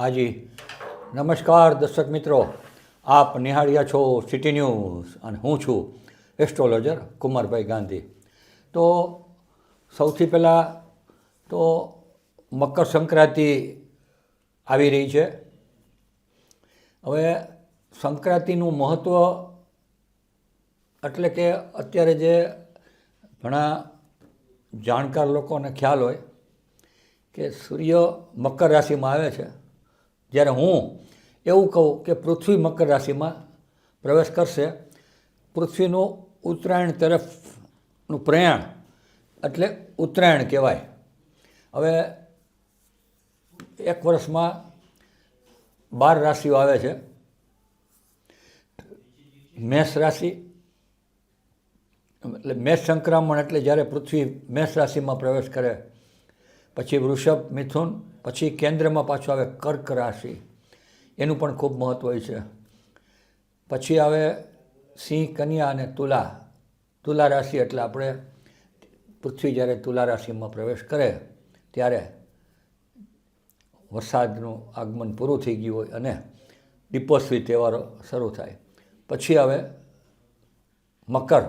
હાજી. નમસ્કાર દર્શક મિત્રો. આપ નિહાળ્યા છો સિટી ન્યૂઝ અને હું છું એસ્ટ્રોલોજર કુમારભાઈ ગાંધી. તો સૌથી પહેલાં તો મકર સંક્રાંતિ આવી રહી છે. હવે સંક્રાંતિનું મહત્ત્વ એટલે કે અત્યારે જે ઘણા જાણકાર લોકોને ખ્યાલ હોય કે સૂર્ય મકર રાશિમાં આવે છે. જ્યારે હું એવું કહું કે પૃથ્વી મકર રાશિમાં પ્રવેશ કરશે, પૃથ્વીનું ઉત્તરાયણ તરફનું પ્રયાણ એટલે ઉત્તરાયણ કહેવાય. હવે એક વર્ષમાં બાર રાશિઓ આવે છે. મેષ રાશિ, એટલે મેષ સંક્રમણ એટલે જ્યારે પૃથ્વી મેષ રાશિમાં પ્રવેશ કરે, પછી વૃષભ, મિથુન પછી કેન્દ્રમાં પાછું આવે કર્ક રાશિ. એનું પણ ખૂબ મહત્ત્વ હોય છે. પછી આવે સિંહ, કન્યા અને તુલા. તુલા રાશિ એટલે આપણે પૃથ્વી જ્યારે તુલા રાશિમાં પ્રવેશ કરે ત્યારે વરસાદનું આગમન પૂરું થઈ ગયું હોય અને દીપોત્સવી તહેવારો શરૂ થાય. પછી આવે મકર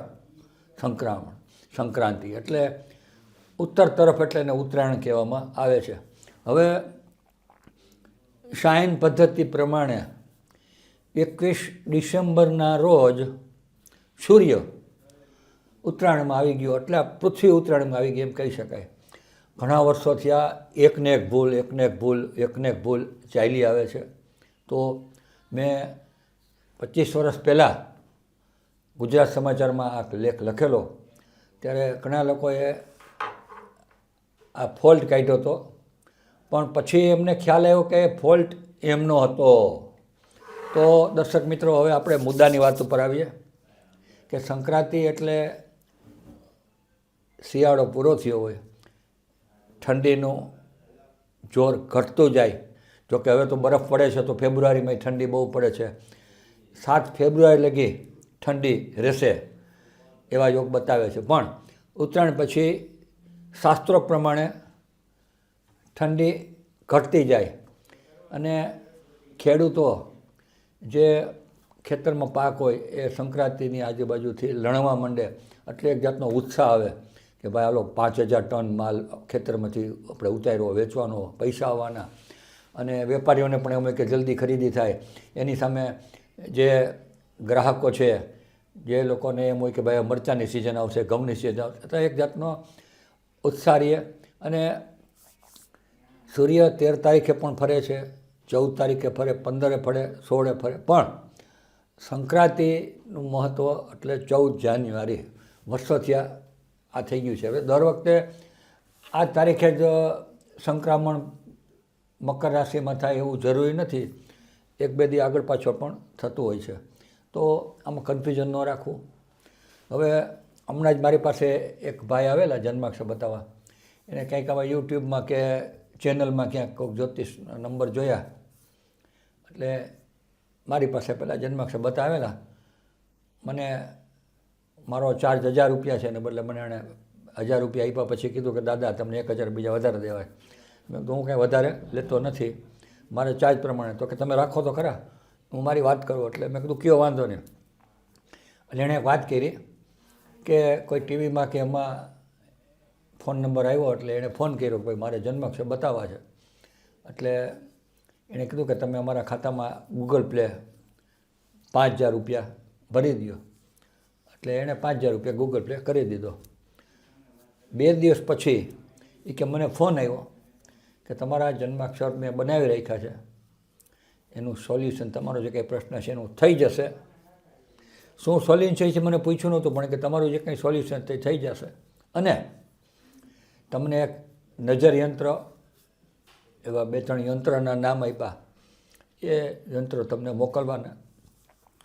સંક્રામણ, સંક્રાંતિ. એટલે ઉત્તર તરફ એટલે એને ઉત્તરાયણ કહેવામાં આવે છે. હવે શાયન પદ્ધતિ પ્રમાણે એકવીસ ડિસેમ્બરના રોજ સૂર્ય ઉત્તરાયણમાં આવી ગયો. એટલે પૃથ્વી ઉત્તરાયણમાં આવી ગઈ એમ કહી શકાય. ઘણા વર્ષોથી આ એકને એક ભૂલ, એકને એક ભૂલ, એકને એક ભૂલ ચાલી આવે છે. તો મેં પચીસ વર્ષ પહેલાં ગુજરાત સમાચારમાં આ લેખ લખેલો. ત્યારે ઘણા લોકોએ આ ફોલ્ટ કાઢ્યો હતો. પણ પછી એમને ખ્યાલ આવ્યો કે ફોલ્ટ એમનો હતો. તો દર્શક મિત્રો, હવે આપણે મુદ્દાની વાત ઉપર આવીએ કે સંક્રાંતિ એટલે શિયાળો પૂરો થયો હોય, ઠંડીનું જોર ઘટતું જાય. જોકે હવે તો બરફ પડે છે, તો ફેબ્રુઆરીમાં ઠંડી બહુ પડે છે. સાત ફેબ્રુઆરી લગી ઠંડી રહેશે એવા યોગ બતાવે છે. પણ ઉત્તરાયણ પછી શાસ્ત્રો પ્રમાણે ઠંડી ઘટતી જાય. અને ખેડૂતો જે ખેતરમાં પાક હોય એ સંક્રાંતિની આજુબાજુથી લણવા માંડે, એટલે એક જાતનો ઉત્સાહ આવે કે ભાઈ હાલો પાંચ હજાર ટન માલ ખેતરમાંથી આપણે ઉતાર્યો, વેચવાનો, પૈસા આવવાના. અને વેપારીઓને પણ એમ કે જલ્દી ખરીદી થાય. એની સામે જે ગ્રાહકો છે, જે લોકોને એમ હોય કે ભાઈ મરચાંની સિઝન આવશે, ઘઉંની સિઝન આવશે, તો એક જાતનો ઉત્સાહ અને સૂર્ય તેર તારીખે પણ ફરે છે, ચૌદ તારીખે ફરે, પંદરે ફરે, સોળે ફરે. પણ સંક્રાંતિનું મહત્ત્વ એટલે ચૌદ જાન્યુઆરી વર્ષો આ થઈ ગયું છે. હવે દર વખતે આ તારીખે જ સંક્રમણ મકર રાશિમાં થાય એવું જરૂરી નથી. એક, બે દી આગળ પાછળ પણ થતું હોય છે. તો આમાં કન્ફ્યુઝન ન રાખવું. હવે હમણાં જ મારી પાસે એક ભાઈ આવેલા, જન્માક્ષર બતાવવા. એને કંઈક આવા યુટ્યુબમાં કે ચેનલમાં ક્યાંક કોઈક જ્યોતિષ નંબર જોયા. એટલે મારી પાસે પહેલાં જન્માક્ષર બતાવેલા. મને મારો ચાર્જ હજાર રૂપિયા છે ને બદલે મને એણે હજાર રૂપિયા આપ્યા પછી કીધું કે દાદા, તમને એક હજાર બીજા વધારે દેવાય. મેં તો હું કાંઈ વધારે લેતો નથી. મારે ચાર્જ પ્રમાણે. તો કે, તમે રાખો તો ખરા. હું મારી વાત કરું. એટલે મેં કીધું, કયો વાંધો નહીં. એટલે એણે વાત કરી કે કોઈ ટીવીમાં કે એમાં ફોન નંબર આવ્યો એટલે એણે ફોન કર્યો કે ભાઈ, મારે જન્માક્ષર બતાવવા છે. એટલે એણે કીધું કે તમે અમારા ખાતામાં ગૂગલ પ્લે પાંચ હજાર રૂપિયા ભરી દો એટલે એણે પાંચ હજાર રૂપિયા ગૂગલ પ્લે કરી દીધો. બે દિવસ પછી એ કે મને ફોન આવ્યો કે તમારા જન્માક્ષર મેં બનાવી રાખ્યા છે. એનું સોલ્યુશન તમારો જે કંઈ પ્રશ્ન છે એનું થઈ જશે. શું સોલ્યુશન છે મને પૂછ્યું નહોતું, પણ કે તમારું જે કંઈ સોલ્યુશન તે થઈ જશે. અને તમને એક નજર યંત્ર, એવા બે ત્રણ યંત્રના નામ આપ્યા. એ યંત્રો તમને મોકલવાના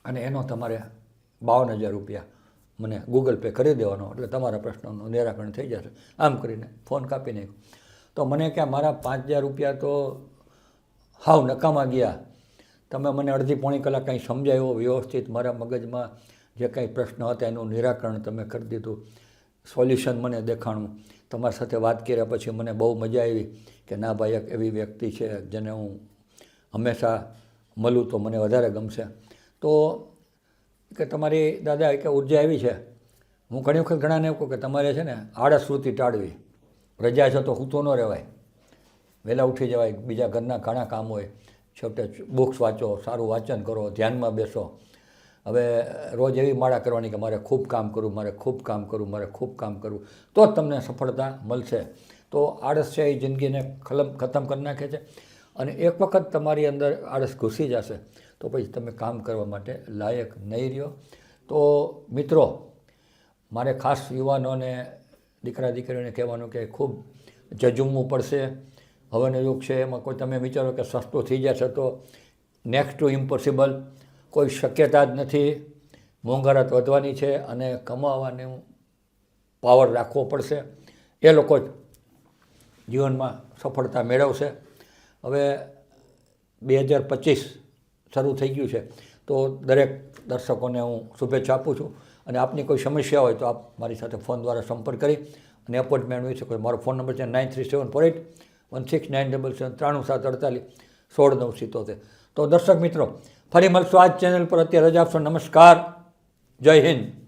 અને એનો તમારે બાવન હજાર રૂપિયા મને ગૂગલ પે કરી દેવાનો. એટલે તમારા પ્રશ્નોનું નિરાકરણ થઈ જશે. આમ કરીને ફોન કાપી નાખ્યો. તો મને ક્યાં મારા પાંચ હજાર રૂપિયા તો હાવ નકામા ગયા. તમે મને અડધી પોણી કલાક કંઈ સમજાયો, વ્યવસ્થિત મારા મગજમાં જે કંઈ પ્રશ્ન હતા એનું નિરાકરણ તમે કરી દીધું. સોલ્યુશન મને દેખાણું. તમારી સાથે વાત કર્યા પછી મને બહુ મજા આવી કે ના ભાઈ, એક એવી વ્યક્તિ છે જેને હું હંમેશા મળું તો મને વધારે ગમશે. તો કે તમારી દાદા કે ઊર્જા એવી છે. હું ઘણી વખત ઘણાને એવું કહું કે તમારે છે ને આળસ વૃત્તિ ટાળવી. રજા છે તો સૂતો ન રહેવાય. વહેલા ઉઠી જવાય, બીજા ઘરના ઘણા કામ હોય. છેવટે બુક્સ વાંચો, સારું વાંચન કરો, ધ્યાનમાં બેસો. હવે રોજ એવી માળા કરવાની કે મારે ખૂબ કામ કરવું, મારે ખૂબ કામ કરવું, મારે ખૂબ કામ કરવું. તો જ તમને સફળતા મળશે. તો આળસ છે એ જિંદગીને ખલમ, ખતમ કરી નાખે છે. અને એક વખત તમારી અંદર આળસ ઘૂસી જશે, તો પછી તમે કામ કરવા માટે લાયક નહીં રહ્યો. તો મિત્રો, મારે ખાસ યુવાનોને, દીકરા દીકરીઓને કહેવાનું કે ખૂબ જજુમવું પડશે. હવેનો યુગ છે, એમાં કોઈ તમે વિચારો કે સસ્તું થઈ જશે તો નેક્સ્ટ ટુ ઇમ્પોસિબલ કોઈ શક્યતા જ નથી. મોંઘવારાત વધવાની છે અને કમાવાનું પાવર રાખવો પડશે. એ લોકો જ જીવનમાં સફળતા મેળવશે. હવે બે હજાર પચીસ શરૂ થઈ ગયું છે. તો દરેક દર્શકોને હું શુભેચ્છા આપું છું. અને આપની કોઈ સમસ્યા હોય તો આપ મારી સાથે ફોન દ્વારા સંપર્ક કરી અને એપોઇન્ટમેન્ટ મેળવી શકો. મારો ફોન નંબર છે nine three seven four eight one six nine double seven ત્રાણું સાત અડતાલીસ, સોળ નવ સિત્તોતેર. તો દર્શક મિત્રો ફરી મળશું આ ચેનલ પર. અત્યારે રજા આપશો નમસ્કાર. જય હિન્દ.